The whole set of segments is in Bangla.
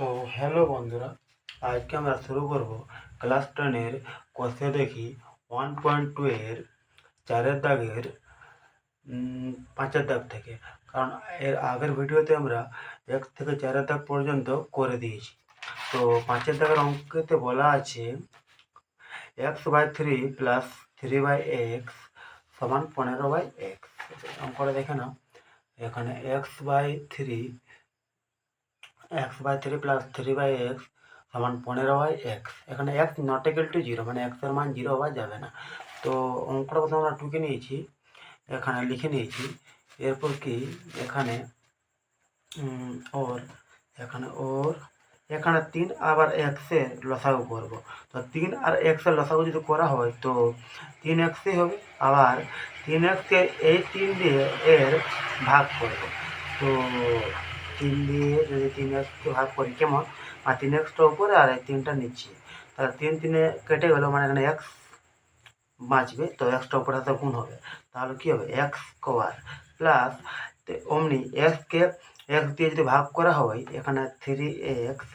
তো হ্যালো বন্ধুরা, আজকে আমরা শুরু করব ক্লাস টেনের কষে দেখি ওয়ান পয়েন্ট টু এর চারের দাগের পাঁচের দাগ থেকে। কারণ এর আগের ভিডিওতে আমরা এক থেকে চারের দাগ পর্যন্ত করে দিয়েছি। তো পাঁচের দাগের অঙ্কেতে বলা আছে x by three plus three by x সমান পনেরো বাই এক্স অঙ্কটা দেখে নাও। এখানে x by three x by three plus three by x সমান পনেরো বাই এক্স এখানে x not equal to zero মানে এক্সের মান জিরো হওয়া যাবে না। তো অঙ্কটা প্রথমে আমরা টুকে নিয়েছি, এখানে লিখে নিয়েছি, এরপর কি এখানে ওর এখানে ওর এখানে তিন আবার এক্সের লসাগু করব। তো তিন আর এক্সের লসাগু যদি করা হয়, তো তিন এক্সই হবে, আবার তিন এক্সকে এই তিন দিয়ে এর ভাগ করব। তো তিন দিয়ে যদি তিন এক্সকে ভাগ করি কেমন? আর তিন এক্সটা উপরে আর এই তিনটা নিচে। তাহলে তিন তিনে কেটে গেলো মানে এখানে এক্স বাঁচবে, তো এক্সটা উপরে সাথে গুণ হবে। তাহলে কী হবে? এক্স স্কোয়ার প্লাস অমনি এক্সকে এক্স দিয়ে যদি ভাগ করা হয়, এখানে থ্রি এক্স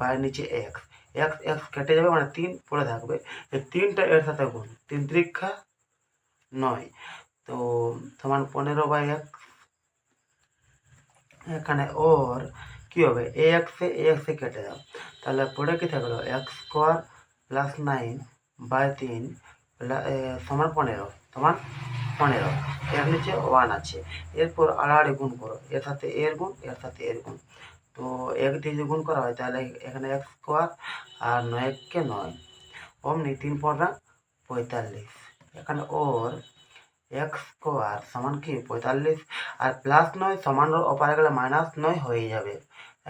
বাই নিচে এক্স এক্স এক্স কেটে যাবে মানে তিন পড়ে থাকবে। এই তিনটা এর সাথে গুণ, তিন ত্রিক্ষা নয়। তো সমান পনেরো বাই এক্স এখানে ওর কী হবে? এ এক্সে এ এক্সে কেটে যাও তাহলে পড়ে কী থাকল? X square plus nine by তিন সমান পনেরো সমান পনেরো। এর নিচে ওয়ান আছে। এরপর আড়াআড়ি গুণ করো। এর সাথে এর গুণ, এর সাথে এর গুণ। তো এক দিয়ে যদি গুণ করা হয়, তাহলে এখানে এক্স স্কোয়ার আর নয় এককে নয়। অমনি তিন পড়া পঁয়তাল্লিশ। এখানে ওর এক্স স্কোয়ার সমান কি? পঁয়তাল্লিশ। আর প্লাস নয়, সমান ওপারে গেলে মাইনাস নয় হয়ে যাবে।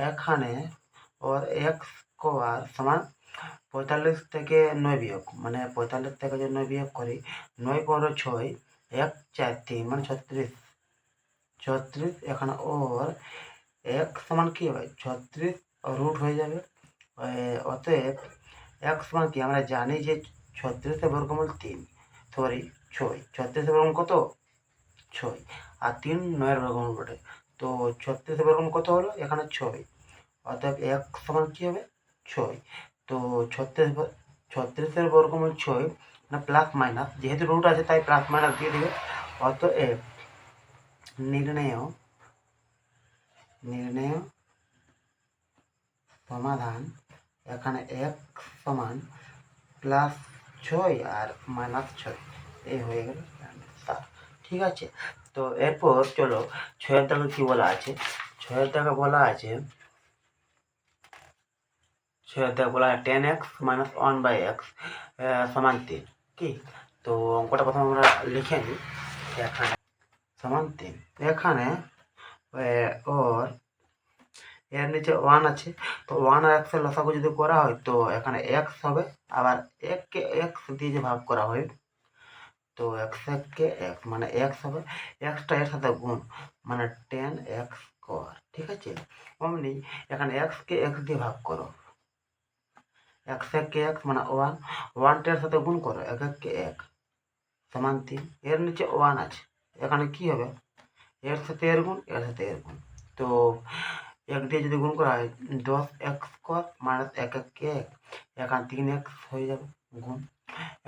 এখানে ওর এক্স স্কোয়ার সমান পঁয়তাল্লিশ থেকে নয় বিয়োগ। মানে পঁয়তাল্লিশ থেকে যদি নয় বিয়োগ করি, নয় পনেরো ছয়, এক চার তিন মানে ছত্রিশ। ছত্রিশ, এখানে ওর এক সমান কি হবে? ছত্রিশ রুট হয়ে যাবে। অতএব এক সমান কি? আমরা জানি যে ছত্রিশের বর্গমূল তিন। সরি ছয়। ছত্রিশের বর্গমূল কত? ছয়। আর তিন নয়ের বর্গমূল বটে। তো ছত্রিশের বর্গমূল কত হলো? এখানে ছয়। অতএব এক সমান কি হবে? ছয়। তো ছত্রিশ ছত্রিশের বর্গমূল ছয় মানে প্লাস মাইনাস যেহেতু রুট আছে, তাই প্লাস মাইনাস দিয়ে দিবে। অতএব নির্ণয় নির্ণয় সমাধান এখানে এক সমান প্লাস ছয় আর মাইনাস ছয়। এই হয়ে গেল। ঠিক আছে। তো এরপর চলো ছয়ের দাগে কি বলা আছে? ছয়ের দাগে বলা আছে ছয়ের দাগে বলা আছে ten x minus one by x সমান তিন। কি? তো অঙ্কটা প্রথমে আমরা লিখে নিই। এখানে সমান তিন। এখানে ওর, এর নিচে ওয়ান আছে। তো ওয়ান আর এক্সের লসাগু যদি করা হয়, তো এখানে এক্স হবে। আবার এককে এক্স দিয়ে যে ভাগ করা হয় তো এক্স এককে এক্স মানে এক্স হবে এক্সটা এর সাথে গুণ মানে টেন এক্স স্কোয়ার, ঠিক আছে? অমনি এখানে এক্সকে এক্স দিয়ে ভাগ করো। এক্স এককে এক্স মানে ওয়ান ওয়ানটার সাথে গুণ করো, এক এককে এক, সমান তিন, এর নিচে ওয়ান আছে। এখানে কি হবে? এর সাথে এর গুণ, এর সাথে এর গুণ। তো এক দিয়ে যদি গুণ করা হয়, দশ এক্স স্কোয়ার মাইনাস এক এক এক, এখানে তিন এক্স হয়ে যাবে, গুণ।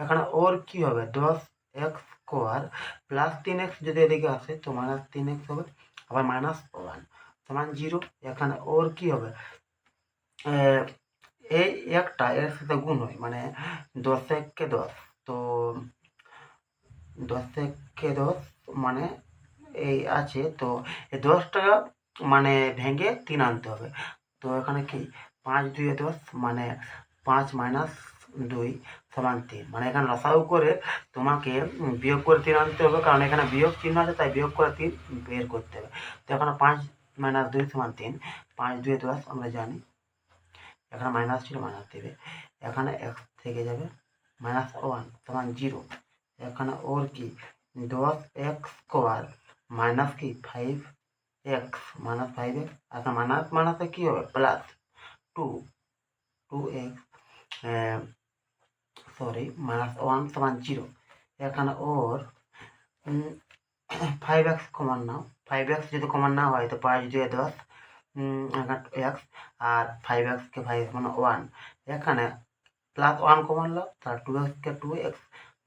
এখানে ওর কি হবে? দশ এক্স স্কোয়ার প্লাস তিন এক্স যদি এদিকে আসে, তো মাইনাস তিন এক্স হবে, আবার মাইনাস ওয়ান সমান জিরো এখানে ওর কি হবে? এই একটা এর সাথে গুণ হয় মানে দশ এককে দশ। তো দশ থেকে দশ মানে এই আছে, তো এই দশ টাকা মানে ভেঙে তিন আনতে হবে। তো এখানে কি? পাঁচ দুই দশ মানে পাঁচ মাইনাস দুই সমান তিন মানে এখানে লসাগু করে তোমাকে বিয়োগ করে তিন আনতে হবে, কারণ এখানে বিয়োগ চিহ্ন আছে, তাই বিয়োগ করে তিন বের করতে হবে। তো এখানে পাঁচ মাইনাস দুই সমান তিন, পাঁচ দুই দশ আমরা জানি। এখানে মাইনাস ছিল মাইনাস দেবে। এখানে এক্স থেকে যাবে মাইনাস ওয়ান, সমান জিরো। এখানে ওর কি? দশ এক্স স্কোয়ার মাইনাস কি? Five x minus five x. এখন মাইনাস মাইনাসে কী হবে? Plus two two x sorry minus one সমান জিরো। এখানে ওর ফাইভ এক্স কমান নাও। ফাইভ এক্স যদি কমান না হয়, তো পাঁচ দুয়ে দশ এক্স আর ফাইভ এক্সকে ফাইভ মানে ওয়ান এখানে প্লাস ওয়ান কমন নাও, তাহলে টু এক্সকে টু এক্স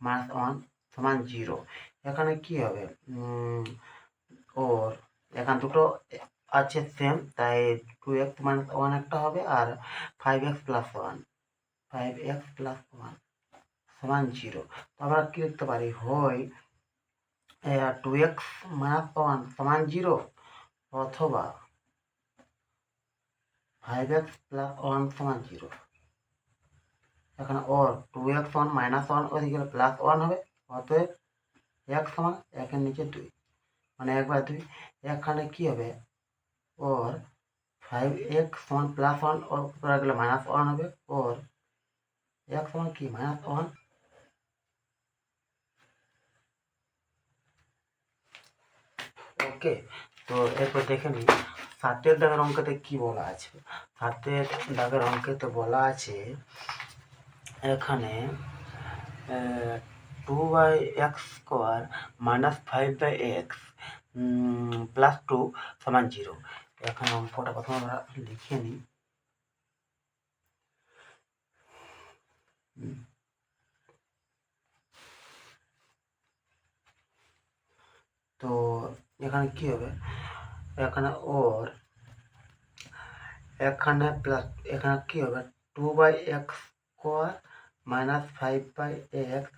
মাইনাস ওয়ান সমান জিরো। এখানে কি হবে? ওর, এখানে দুটো আছে সেম তাই টু এক্স মাইনাস ওয়ান একটা হবে, আর five x plus one five x plus one সমান জিরো তো আমরা কি লিখতে পারি? হয় টু এক্স মাইনাস ওয়ান সমান জিরো অথবা ফাইভ এক্স প্লাস ওয়ান সমান জিরো এখানে ওর two x one minus one ওইদিকে প্লাস ওয়ান হবে, অতএব এক সমান একের নিচে দুই। মানে এক বাই দুই এখানে কী হবে? ওর five x one plus one ওর গেলে মাইনাস ওয়ান হবে ওর এক সমান কি? Minus one okay? তো এরপর দেখে নিই। সাতের দাগের অঙ্কতে কি বলা আছে? সাতের দাগের অঙ্কেতে বলা আছে, এখানে two by x square minus five by x plus two সমান জিরো এখানে অঙ্কটা প্রথমে আমরা লিখে নিই। তো এখানে কি হবে? এখানে ওর এখানে প্লাস এখানে কি হবে? Two by x square minus five by x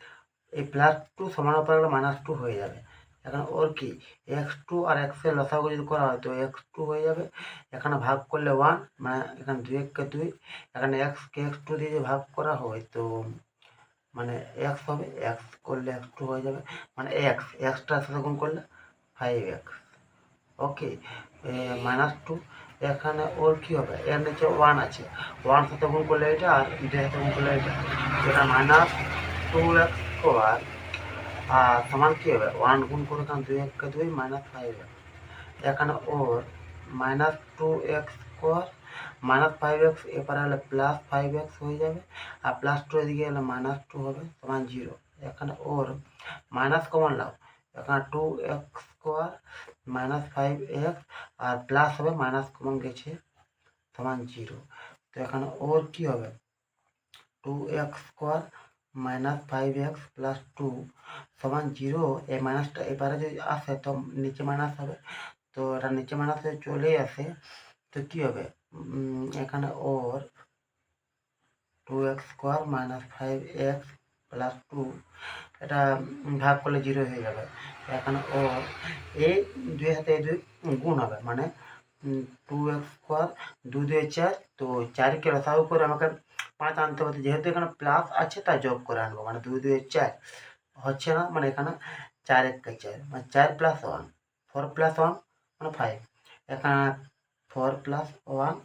এই প্লাস টু সমান উপরে গেলে মাইনাস টু হয়ে যাবে। এখানে ওর কি? এক্স টু আর এক্সের লসাগু যদি করা হয়, তো এক্স টু হয়ে যাবে। এখানে ভাগ করলে ওয়ান মানে এখানে দুই এককে দুই, এখানে এক্সকে এক্স টু দিয়ে যদি ভাগ করা হয়, তো মানে এক্স হবে এক্স করলে এক্স টু হয়ে যাবে। মানে এক্স এক্সটার সাথে গুণ করলে five x okay minus two এখানে ওর কী হবে? এর নিচে ওয়ান আছে। ওয়ান সাথে গুণ করলে এটা আর দুই সাথে গুণ করলে এটা। এটা মাইনাস টু এক্স স্কোয়ার আর সমান কী হবে? ওয়ান গুণ করে দুই এককে দুই মাইনাস ফাইভ এক্স এখানে ওর minus two x square minus five x এপারে হলে প্লাস ফাইভ এক্স হয়ে যাবে। আর প্লাস টু এদিকে হলে মাইনাস টু হবে, সমান জিরো এখানে ওর মাইনাস কমন লাও এখানে two x square minus five x আর প্লাস হবে মাইনাস কমন গেছে সমান জিরো তো এখানে ওর কি হবে? Two x square minus five x plus two সমান জিরো এই মাইনাসটা এবারে যদি আসে তো নিচে মাইনাস হবে। তো এটা নিচে মাইনাস হয়ে চলে আসে, তো কী হবে? এখানে ওর two x square minus five x plus two এটা ভাগ করলে জিরো হয়ে যাবে। এখানে ও এই দুই হাতে দুই গুণ হবে মানে টু এক্স স্কোয়ার দুই দুই চার, তো চারকে রসাউ করে আমাকে পাঁচ আনতে হবে। যেহেতু এখানে প্লাস আছে, তাই যোগ করে আনব মানে দুই দুই চার। হচ্ছে না মানে এখানে চার এক চার মানে চার plus one four plus one মানে ফাইভ এখানে four plus one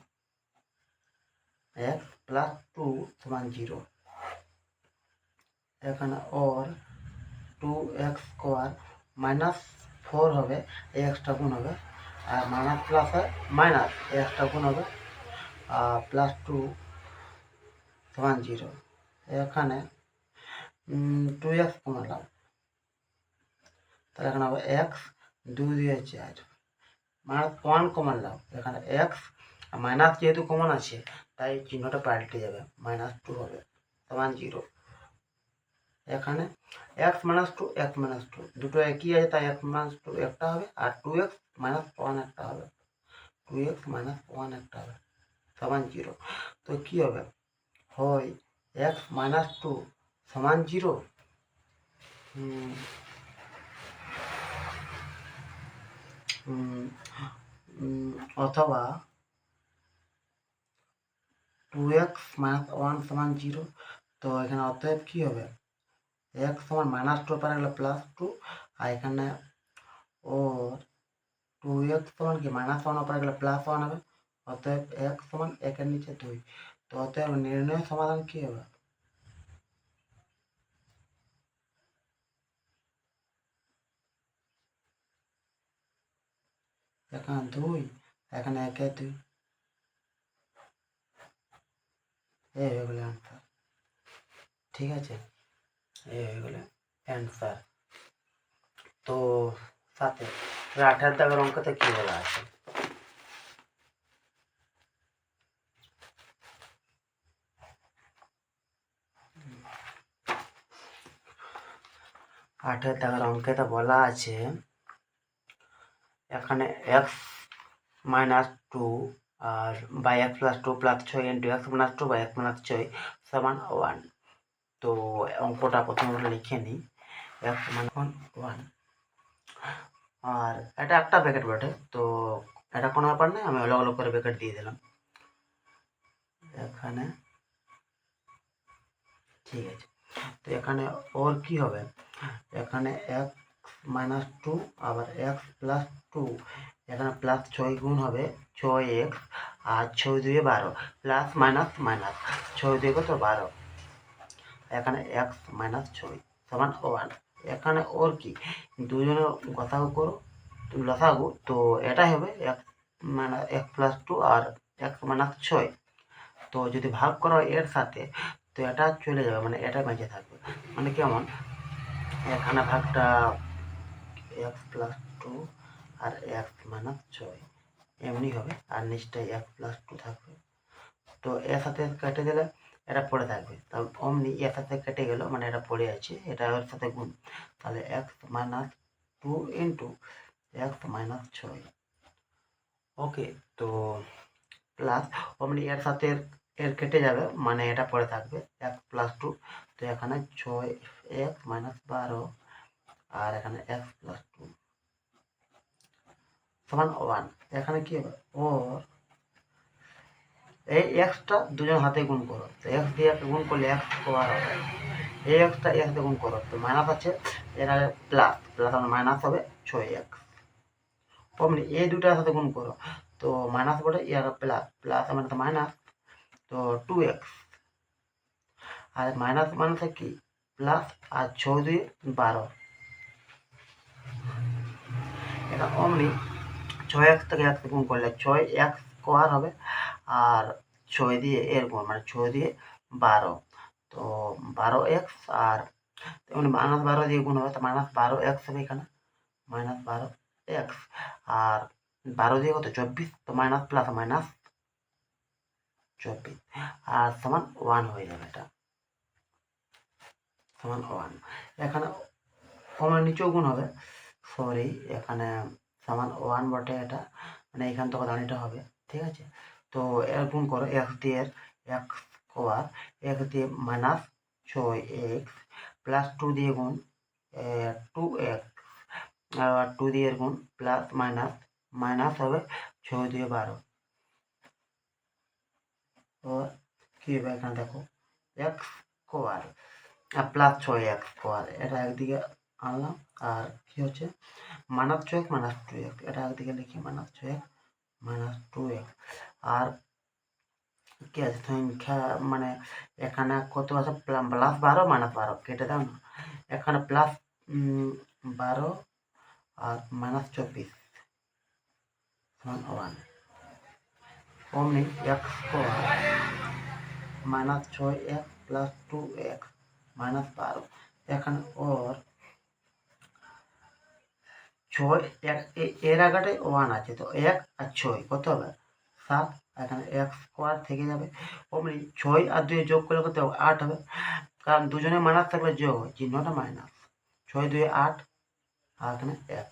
x plus two সমান জিরো এখানে ওর two x square minus four হবে, এই এক্সটা গুণ হবে, আর মাইনাস প্লাস হয় মাইনাস এই এক্সটা গুণ হবে আর প্লাস টু সমান জিরো এখানে টু এক্স কমালাম তাহলে এখানে হবে এক্স দুই দিয়ে চার। মাইনাস ওয়ান কমন লাও এখানে এক্স মাইনাস যেহেতু কমন আছে, তাই চিহ্নটা পাল্টে যাবে। মাইনাস টু হবে, সমান জিরো এখানে x minus two x minus two দুটো একই আছে, তাই এক্স মাইনাস টু একটা হবে, আর টু এক্স মাইনাস ওয়ান একটা হবে। টু এক্স মাইনাস ওয়ান একটা হবে, সমান জিরো তো কী হবে? হয় এক্স মাইনাস টু সমান জিরো অথবা টু এক্স মাইনাস ওয়ান সমান জিরো তো এখানে অতএব কী হবে? এক্স সমান মাইনাস টু পারে গেলে প্লাস টু আর এখানে ও টু এক্স সমান কি? মাইনাস ওয়ান পারে গেলে প্লাস ওয়ান হবে। অতএব এক্স সমান একের নিচে দুই। তো অতএব নির্ণয় সমাধান কী হবে? এখানে দুই, এখানে একে দুই। এই হয়ে গেল অ্যান্সার ঠিক আছে? এই হয়ে গেল অ্যান্সার তো সাথে আঠার দাগের অঙ্কতে কি বলা আছে? আঠের দাগের অঙ্কেতে বলা আছে, এখানে x minus two R by x plus two plus ছয় into x minus two by x minus ছয় সমান ওয়ান তো অঙ্কটা প্রথমে লিখে নিই। সমান ওয়ান আর এটা একটা প্যাকেট বটে, তো এটা কোনো ব্যাপার নেই আমি অলগ অলগ করে প্যাকেট দিয়ে দিলাম। এখানে ঠিক আছে। তো এখানে ওর কি হবে? এখানে এক্স মাইনাস টু আবার এক্স প্লাস টু এখানে প্লাস ছয় গুণ হবে ছয় এক্স আর ছয় দুয়ে বারো প্লাস মাইনাস মাইনাস ছয় দুয়ে কত? বারো। এখানে এক্স মাইনাস ছয়, সমান ওয়ান এখানে ওর কি? দুজনের গসাগু করো, লসাগু। তো এটাই হবে x minus x plus two আর এক্স মাইনাস ছয়। তো যদি ভাগ করো এর সাথে, তো এটা চলে যাবে মানে এটা বেঁচে থাকবে। মানে কেমন? এখানে ভাগটা এক্স প্লাস টু আর এক্স মাইনাস ছয়। এমনি হবে, আর নিচটায় এক্স প্লাস টু থাকবে। তো এর সাথে কেটে দিলে এটা পড়ে থাকবে। তা অমনি এর সাথে কেটে গেল মানে এটা পড়ে আছে, এটা ওর সাথে গুণ। তাহলে x minus two into x minus ছয়। ওকে, তো প্লাস অমনি এর সাথে এর- কেটে যাবে মানে এটা পড়ে থাকবে এক্স প্লাস টু তো এখানে ছয় এক্স মাইনাস বারো, আর এখানে এক্স প্লাস টু সমান ওয়ান, এখানে কি হবে? ওর এই এক্সটা দুজন হাতে গুণ করো। তো এক্স দিয়ে গুণ করলে এক্স স্কোয়ার হবে। এই এক্সটা এক্স দিয়ে গুণ করো। তো মাইনাস আছে এখানে প্লাস প্লাস মানে মাইনাস হবে ছয় এক্স অমনি এই দুটার সাথে গুণ করো। তো মাইনাস বটে ইয়ার প্লাস প্লাস মানে তো মাইনাস তো টু এক্স আর মাইনাস মাইনাসে কি? প্লাস আর ছয় দুই বারো। এটা অমনি ছয় এক্স থেকে এক্স গুণ করলে ছয় এক্স স্কোয়ার হবে। আর ছয় দিয়ে এর গুণ মানে ছয় দিয়ে বারো। তো বারো এক্স আর মাইনাস বারো দিয়ে গুণ হবে, তো মাইনাস বারো এক্স হবে এখানে। মাইনাস বারো এক্স আর বারো দিয়ে কত? চব্বিশ, তো মাইনাস প্লাস মাইনাস চব্বিশ। আর সমান ওয়ান হয়ে যাবে এটা। সমান ওয়ান এখানে সমান নিচেও গুণ হবে। সরি এখানে সমান ওয়ান বটে এটা। মানে এখান থেকে দাঁড়িটা হবে। ঠিক আছে? তো এর গুণ করো এক্স দিয়ে এক্স স্কোয়ার এক্স দিয়ে মাইনাস ছয় এক্স প্লাস টু দিয়ে গুণ টু এক্স আর টু দিয়ে গুণ প্লাস মাইনাস মাইনাস হবে ছয় দিয়ে বারো। কী হবে এখানে দেখো এক্স স্কোয়ার আর প্লাস ছয় এক্স স্কোয়ার এটা একদিকে আনলাম, আর কি হচ্ছে মাইনাস ছয় মাইনাস টু এক্স এটা একদিকে লিখি মাইনাস ছয় মাইনাস টু এক্স আর কি আছে? সংখ্যা মানে এখানে কত আছে? প্লাস বারো মাইনাস বারো, কেটে দাও না। এখানে প্লাস বারো আর মাইনাস চব্বিশ, সমান ওয়ান অমনি এক্স মাইনাস ছয় x plus two x minus বারো। এখানে ওর ছয়, এক এর আগাটাই ওয়ান আছে, তো এক আর ছয়, কত হবে? সাত এখানে এক স্কোয়ার থেকে যাবে। অমনি ছয় আর দুই যোগ করলে কত হবে? আট হবে। কারণ দুজনে মাইনাস থাকলে যোগ হয় চিহ্নটা মাইনাস ছয় দুই আট, আর এখানে এক।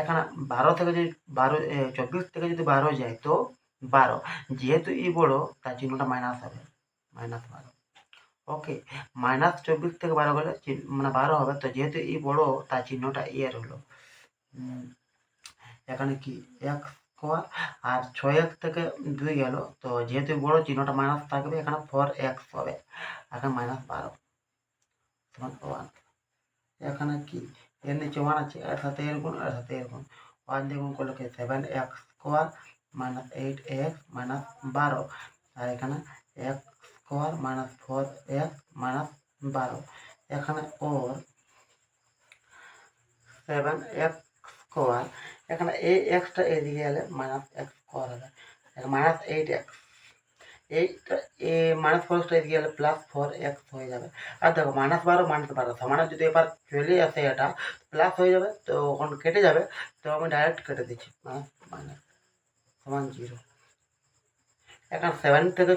এখানে বারো থেকে যদি বারো চব্বিশ থেকে যদি বারো যায়, তো বারো। যেহেতু ই বড়, তার চিহ্নটা মাইনাস হবে। মাইনাস বারো। ওকে মাইনাস চব্বিশ থেকে বারো গেলে মানে বারো হবে, তো যেহেতু ই বড়, তার চিহ্নটা ইয়ের হলো। এখানে কি? এক স্কোয়ার আর ছয় এক থেকে দুই গেল। তো যেহেতু বড় চিহ্নটা মাইনাস থাকবে, এখানে ফোর এক্স হবে এখানে মাইনাস বারো। সমান ওয়ান এখানে কি? এর নিচে ওয়ান আছে। এর সাথে এর গুণ এর সাথে এর গুণ। ওয়ান গুণ করলে কি? Seven x square minus eight x minus বারো। আর এখানে x square minus four x minus বারো। এখানে ওর সেভেন এক্স স্কোয়ার এখানে এই এক্সটা এদিকে এলে মাইনাস এক্স স্কোয়ার হবে। মাইনাস এইট এক্স এইটা এ মাইনাস ফোর এক্সটা এদিকে এলে প্লাস ফোর এক্স হয়ে যাবে। আর দেখো মাইনাস বারো মাইনাস বারো। সমানে যদি এবার চলে আসে এটা প্লাস হয়ে যাবে, তো ওখানে কেটে যাবে, তো আমি ডাইরেক্ট কেটে দিচ্ছি। মাইনাস মাইনাস, সমান জিরো এখন সেভেন থেকে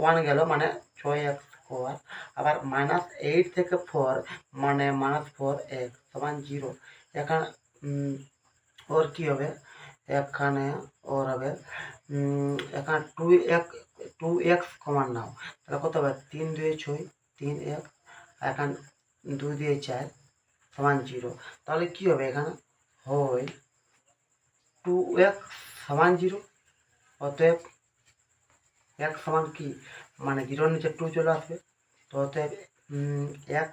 ওয়ান গেল মানে ছয় এক্স ফোর আবার মাইনাস এইট থেকে ফোর মানে মাইনাস ফোর এক্স সমান জিরো এখানে ওর কী হবে এখানে ওর হবে উম, এখানে টু এক টু এক্স কমান নাও তাহলে কত হবে তিন দুই ছয় তিন এক এখানে দুই দিয়ে চার সমান জিরো তাহলে কী হবে এখানে হয় টু এক্স সমান জিরো অতএব এক সমান কি মানে জিরোর নিচে টু চলে আসবে তো অতএব উম, এক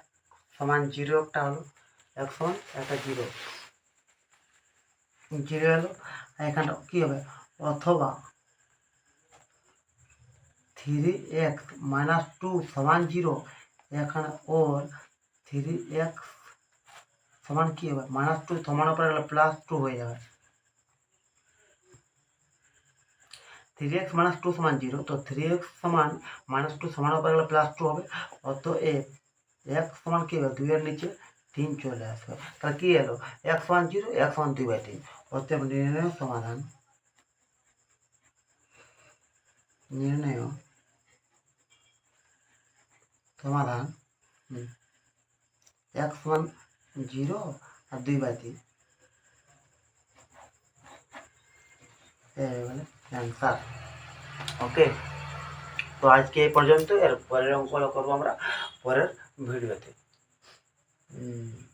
সমান জিরো একটা হলো এক সমান একটা জিরো জিরো এলো আর এখানটা কী হবে? অথবা থ্রি এক্স মাইনাস টু সমান জিরো এখানে ওর থ্রি এক্স সমান কী হবে? মাইনাস টু সমান উপরে গেলে প্লাস টু হয়ে যাবে। থ্রি এক্স মাইনাস টু সমান জিরো তো থ্রি এক্স সমান মাইনাস টু সমান উপরে গেলে প্লাস টু হবে, অতএব এক্স সমান কী হবে? দুইয়ের নিচে তিন চলে আসবে। তাহলে কী এলো? এক সমান জিরো, এক সমান দুই বাই তিন। অতএব নির্ণয় সমাধান। নির্ণয় সমাধান। এক সমান জিরো আর দুই বাই তিন। অ্যান্সার ওকে তো আজকে এই পর্যন্ত, এর পরের অঙ্কগুলো করব আমরা পরের ভিডিওতে। 嗯。